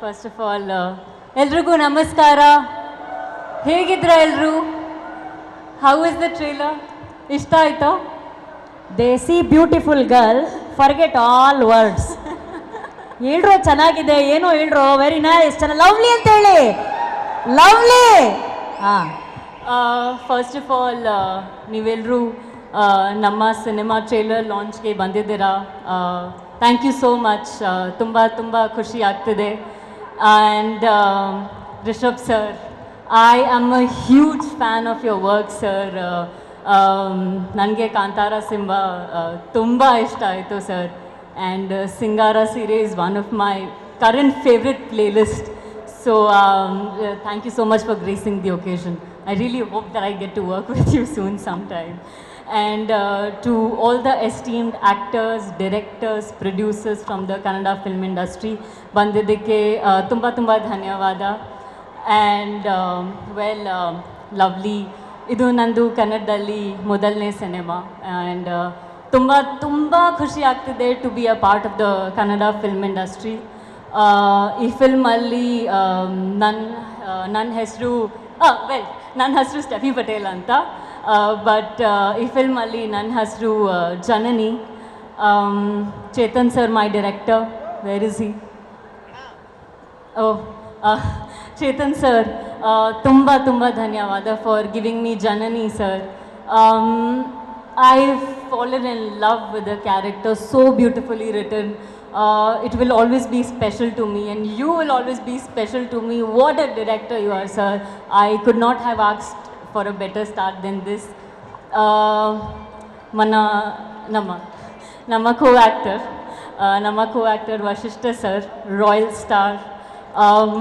First of all ಎಲ್ರಿಗೂ ನಮಸ್ಕಾರ. ಹೇಗಿದ್ರ ಎಲ್ಲರೂ ಹೌ ಇಸ್ ದ ಟ್ರೇಲರ್ ಇಷ್ಟ ಆಯ್ತಾ? Desi beautiful girl forget all words ಹೇಳ್ರು ಚೆನ್ನಾಗಿದೆ ಏನೋ ಹೇಳ್ರು ವೆರಿ ನೈಸ್ ಚೆನ್ನಾಗಿ ಲವ್ಲಿ ಅಂತ ಹೇಳಿ. ಲವ್ಲಿ ಹಾಂ. ಫಸ್ಟ್ ಆಫ್ ಆಲ್ ನೀವೆಲ್ಲರೂ ನಮ್ಮ ಸಿನಿಮಾ ಟ್ರೇಲರ್ ಲಾಂಚ್ಗೆ ಬಂದಿದ್ದೀರಾ? ಥ್ಯಾಂಕ್ ಯು ಸೋ ಮಚ್ ತುಂಬ ತುಂಬ ಖುಷಿ ಆಗ್ತಿದೆ and Rishab sir I am a huge fan of your work sir ನನಗೆ ಕಾಂತಾರ ಸಿಂಬ ತುಂಬ ಇಷ್ಟ ಆಯಿತು sir and Singara Siriye is one of my current favourite playlist So um, uh, thank you so much for gracing the occasion. I really hope that I get to work with you soon sometime. And uh, to all the esteemed actors, directors, producers from the Kannada film industry, ಬಂದಿದ್ದಕ್ಕೆ uh, ತುಂಬ ತುಂಬ ಧನ್ಯವಾದ. And well lovely ಇದು ನಂದು ಕನ್ನಡದಲ್ಲಿ ಮೊದಲನೇ cinema and ತುಂಬ ತುಂಬ ಖುಷಿ ಆಗ್ತಿದೆ to be a part of the Kannada film industry ಈ ಫಿಲ್ಮಲ್ಲಿ ನನ್ನ ನನ್ನ ಹೆಸರು ವೆಲ್ ನನ್ನ ಹೆಸರು ಸ್ಟೆಫಿ ಪಟೇಲ್ ಅಂತ. ಬಟ್ ಈ ಫಿಲ್ಮಲ್ಲಿ ನನ್ನ ಹೆಸರು Janani Um, Chetan sir my director where is he oh Chetan sir ತುಂಬ ತುಂಬ ಧನ್ಯವಾದ for giving me Janani sir I fallen in love with the character so beautifully written it will always be special to me and you will always be special to me what a director you are sir I could not have ಆಕ್ಸ್ಡ್ For a better start then this మన ನಮ್ಮ ನಮ್ಮ co actor ನಮ್ಮ co actor Vasishta sir royal star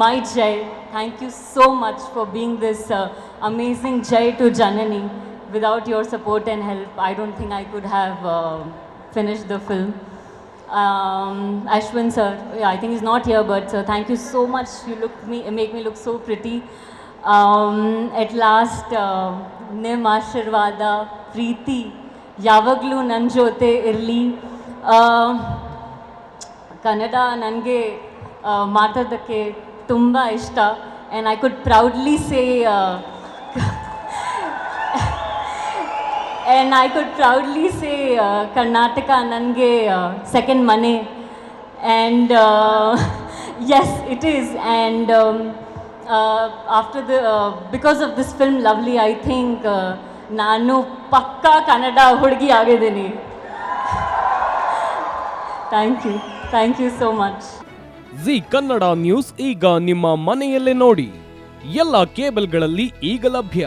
my Jai thank you so much for being this amazing Jai to Janani without your support and help I don't think I could have finish the film um, Ashwin sir, yeah, I think he's not here, but sir, thank you so much. You look me, make me look so pretty. Um, at last, uh, ನಿಮ್ ಆಶೀರ್ವಾದ ಪ್ರೀತಿ ಯಾವಾಗಲೂ ನನ್ನ ಜೊತೆ ಇರಲಿ ಕನ್ನಡ ನನಗೆ ಮಾತಾಡೋದಕ್ಕೆ ತುಂಬ ಇಷ್ಟ and I could proudly say and I could proudly say Karnataka ನನಗೆ ಸೆಕೆಂಡ್ ಮನೆ and yes it is is. Uh, because of this film lovely I think uh, ನಾನು ಪಕ್ಕಾ ಕನ್ನಡ ಹುಡುಗಿ ಆಗಿದ್ದೀನಿ. Thank you thank you so much Zee Kannada news ಈಗ ನಿಮ್ಮ ಮನೆಯಲ್ಲೇ ನೋಡಿ. ಎಲ್ಲ ಕೇಬಲ್ಗಳಲ್ಲಿ ಈಗ ಲಭ್ಯ.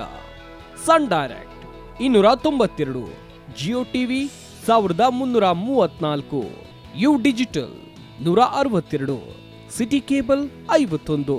ಸನ್ ಡೈರೆಕ್ಟ್ ಇನ್ನೂರ ತೊಂಬತ್ತೆರಡು. ಜಿಯೋ ಟಿವಿ ಸಾವಿರದ ಮುನ್ನೂರ ಮೂವತ್ನಾಲ್ಕು ಯು ಡಿಜಿಟಲ್ ನೂರ ಅರವತ್ತೆರಡು. ಸಿಟಿ ಕೇಬಲ್ ಐವತ್ತೊಂದು.